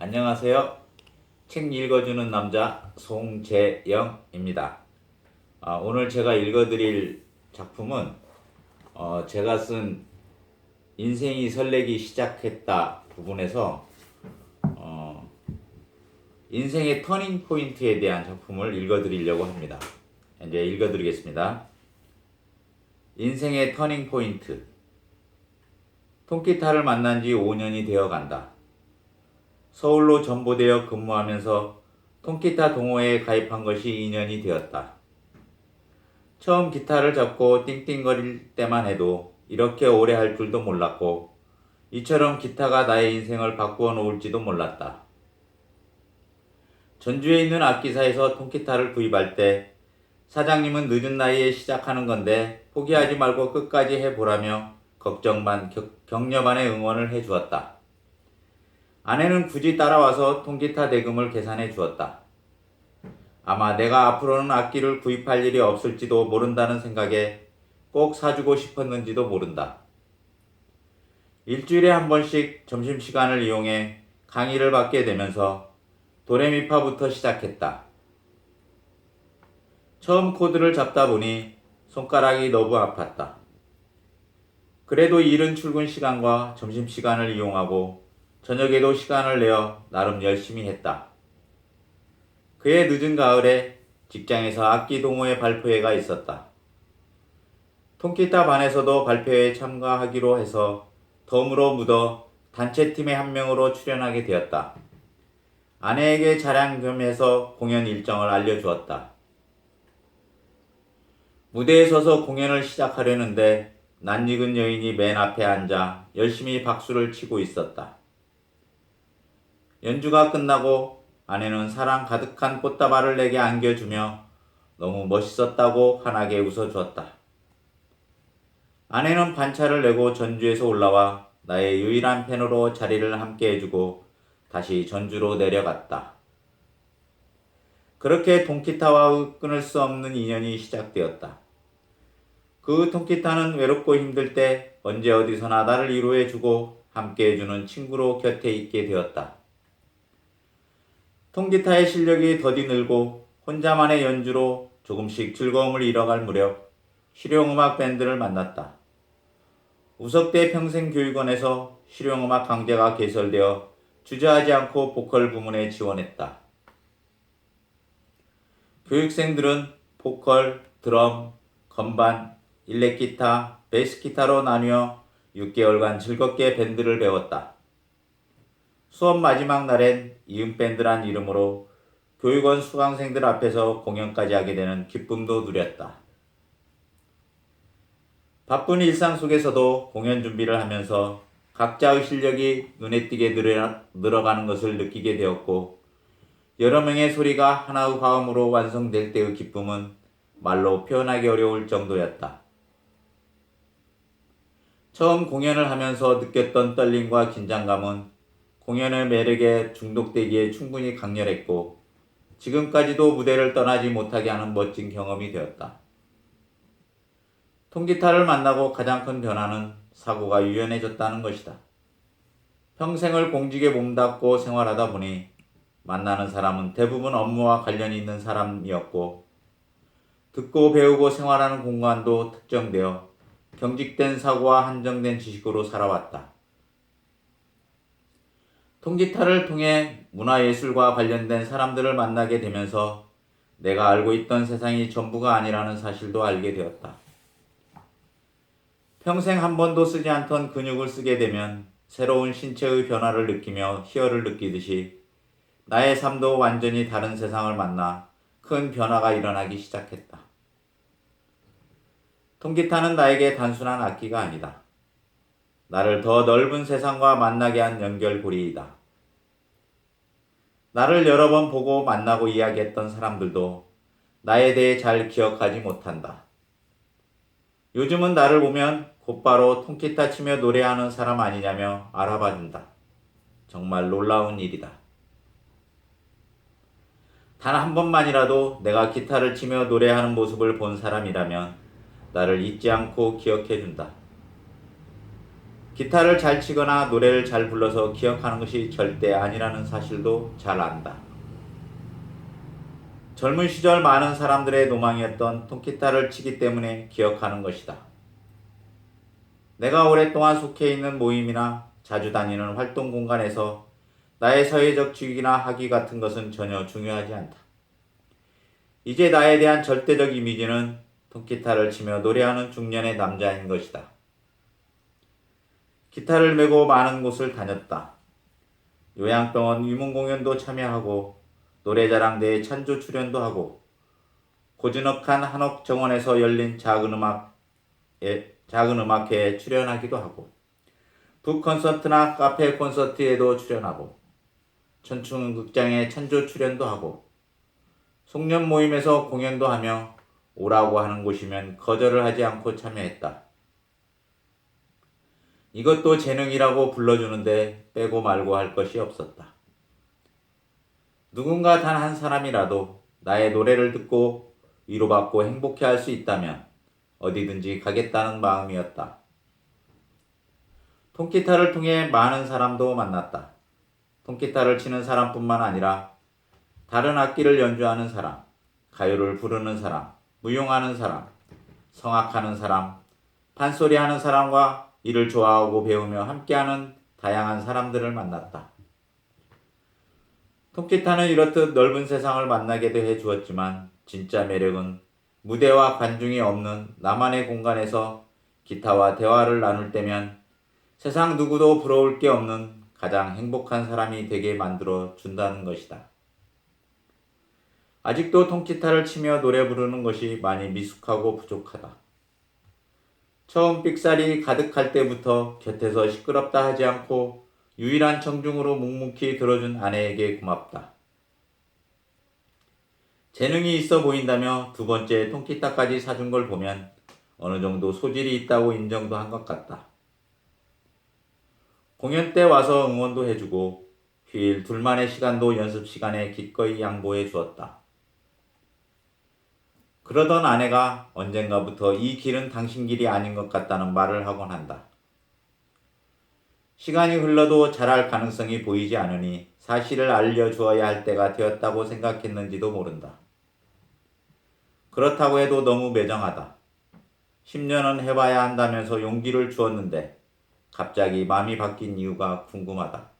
안녕하세요. 책 읽어주는 남자 송재영입니다. 아, 오늘 제가 읽어드릴 작품은 어, 제가 쓴 인생이 설레기 시작했다 부분에서 어, 인생의 터닝 포인트에 대한 작품을 읽어드리려고 합니다. 이제 읽어드리겠습니다. 인생의 터닝 포인트. 통기타를 만난 지 5년이 되어 간다. 서울로 전보되어 근무하면서 통기타 동호회에 가입한 것이 2년이 되었다. 처음 기타를 잡고 띵띵거릴 때만 해도 이렇게 오래 할 줄도 몰랐고, 이처럼 기타가 나의 인생을 바꾸어 놓을지도 몰랐다. 전주에 있는 악기사에서 통기타를 구입할 때 사장님은 늦은 나이에 시작하는 건데 포기하지 말고 끝까지 해보라며 걱정 반, 격- 격려 반의 응원을 해 주었다. 아내는 굳이 따라와서 통기타 대금을 계산해 주었다. 아마 내가 앞으로는 악기를 구입할 일이 없을지도 모른다는 생각에 꼭 사주고 싶었는지도 모른다. 일주일에 한 번씩 점심시간을 이용해 강의를 받게 되면서 도레미파부터 시작했다. 처음 코드를 잡다 보니 손가락이 너무 아팠다. 그래도 이른 출근 시간과 점심 시간을 이용하고 저녁에도 시간을 내어 나름 열심히 했다. 그해 늦은 가을에 직장에서 악기 동호회 발표회가 있었다. 통기타 반에서도 발표회에 참가하기로 해서 덤으로 묻어 단체팀의 한 명으로 출연하게 되었다. 아내에게 자랑 겸 해서 공연 일정을 알려주었다. 무대에 서서 공연을 시작하려는데 낯익은 여인이 맨 앞에 앉아 열심히 박수를 치고 있었다. 연주가 끝나고 아내는 사랑 가득한 꽃다발을 내게 안겨주며 너무 멋있었다고 환하게 웃어주었다. 아내는 반차를 내고 전주에서 올라와 나의 유일한 팬으로 자리를 함께 해주고 다시 전주로 내려갔다. 그렇게 통기타와 끊을 수 없는 인연이 시작되었다. 그 통기타는 외롭고 힘들 때 언제 어디서나 나를 위로해주고 함께해주는 친구로 곁에 있게 되었다. 통기타의 실력이 더디 늘고 혼자만의 연주로 조금씩 즐거움을 잃어갈 무렵 실용음악 밴드를 만났다. 우석대 평생교육원에서 실용음악 강좌가 개설되어 주저하지 않고 보컬 부문에 지원했다. 교육생들은 보컬, 드럼, 건반, 일렉기타, 베이스기타로 나뉘어 6개월간 즐겁게 밴드를 배웠다. 수업 마지막 날엔 이음밴드란 이름으로 교육원 수강생들 앞에서 공연까지 하게 되는 기쁨도 누렸다. 바쁜 일상 속에서도 공연 준비를 하면서 각자의 실력이 눈에 띄게 늘어- 늘어가는 것을 느끼게 되었고, 여러 명의 소리가 하나의 화음으로 완성될 때의 기쁨은 말로 표현하기 어려울 정도였다. 처음 공연을 하면서 느꼈던 떨림과 긴장감은 공연의 매력에 중독되기에 충분히 강렬했고, 지금까지도 무대를 떠나지 못하게 하는 멋진 경험이 되었다. 통기타를 만나고 가장 큰 변화는 사고가 유연해졌다는 것이다. 평생을 공직에 몸담고 생활하다 보니 만나는 사람은 대부분 업무와 관련이 있는 사람이었고, 듣고 배우고 생활하는 공간도 특정되어 경직된 사고와 한정된 지식으로 살아왔다. 통기타를 통해 문화예술과 관련된 사람들을 만나게 되면서 내가 알고 있던 세상이 전부가 아니라는 사실도 알게 되었다. 평생 한 번도 쓰지 않던 근육을 쓰게 되면 새로운 신체의 변화를 느끼며 희열을 느끼듯이 나의 삶도 완전히 다른 세상을 만나 큰 변화가 일어나기 시작했다. 통기타는 나에게 단순한 악기가 아니다. 나를 더 넓은 세상과 만나게 한 연결고리이다. 나를 여러 번 보고 만나고 이야기했던 사람들도 나에 대해 잘 기억하지 못한다. 요즘은 나를 보면 곧바로 통기타 치며 노래하는 사람 아니냐며 알아봐 준다. 정말 놀라운 일이다. 단 한 번만이라도 내가 기타를 치며 노래하는 모습을 본 사람이라면 나를 잊지 않고 기억해 준다. 기타를 잘 치거나 노래를 잘 불러서 기억하는 것이 절대 아니라는 사실도 잘 안다. 젊은 시절 많은 사람들의 노망이었던 통기타를 치기 때문에 기억하는 것이다. 내가 오랫동안 속해 있는 모임이나 자주 다니는 활동 공간에서 나의 사회적 직위나 학위 같은 것은 전혀 중요하지 않다. 이제 나에 대한 절대적 이미지는 통기타를 치며 노래하는 중년의 남자인 것이다. 기타를 메고 많은 곳을 다녔다. 요양병원 위문 공연도 참여하고 노래자랑대회 찬조 출연도 하고 고즈넉한 한옥 정원에서 열린 작은 음악에 작은 음악회에 출연하기도 하고 북 콘서트나 카페 콘서트에도 출연하고 천충 극장에 찬조 출연도 하고 송년 모임에서 공연도 하며 오라고 하는 곳이면 거절을 하지 않고 참여했다. 이것도 재능이라고 불러주는데 빼고 말고 할 것이 없었다. 누군가 단 한 사람이라도 나의 노래를 듣고 위로받고 행복해 할 수 있다면 어디든지 가겠다는 마음이었다. 통기타를 통해 많은 사람도 만났다. 통기타를 치는 사람뿐만 아니라 다른 악기를 연주하는 사람, 가요를 부르는 사람, 무용하는 사람, 성악하는 사람, 판소리 하는 사람과 이를 좋아하고 배우며 함께하는 다양한 사람들을 만났다. 통기타는 이렇듯 넓은 세상을 만나게도 해 주었지만 진짜 매력은 무대와 관중이 없는 나만의 공간에서 기타와 대화를 나눌 때면 세상 누구도 부러울 게 없는 가장 행복한 사람이 되게 만들어 준다는 것이다. 아직도 통기타를 치며 노래 부르는 것이 많이 미숙하고 부족하다. 처음 삑살이 가득할 때부터 곁에서 시끄럽다 하지 않고 유일한 청중으로 묵묵히 들어준 아내에게 고맙다. 재능이 있어 보인다며 두 번째 통기타까지 사준 걸 보면 어느 정도 소질이 있다고 인정도 한 것 같다. 공연 때 와서 응원도 해주고 휴일 둘만의 시간도 연습 시간에 기꺼이 양보해 주었다. 그러던 아내가 언젠가부터 이 길은 당신 길이 아닌 것 같다는 말을 하곤 한다. 시간이 흘러도 잘할 가능성이 보이지 않으니 사실을 알려주어야 할 때가 되었다고 생각했는지도 모른다. 그렇다고 해도 너무 매정하다. 10년은 해봐야 한다면서 용기를 주었는데 갑자기 마음이 바뀐 이유가 궁금하다.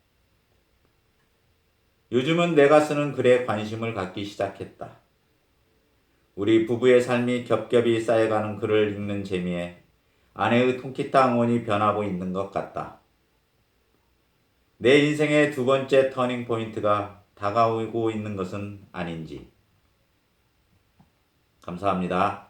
요즘은 내가 쓰는 글에 관심을 갖기 시작했다. 우리 부부의 삶이 겹겹이 쌓여가는 글을 읽는 재미에 아내의 통기타 응원이 변하고 있는 것 같다. 내 인생의 두 번째 터닝 포인트가 다가오고 있는 것은 아닌지. 감사합니다.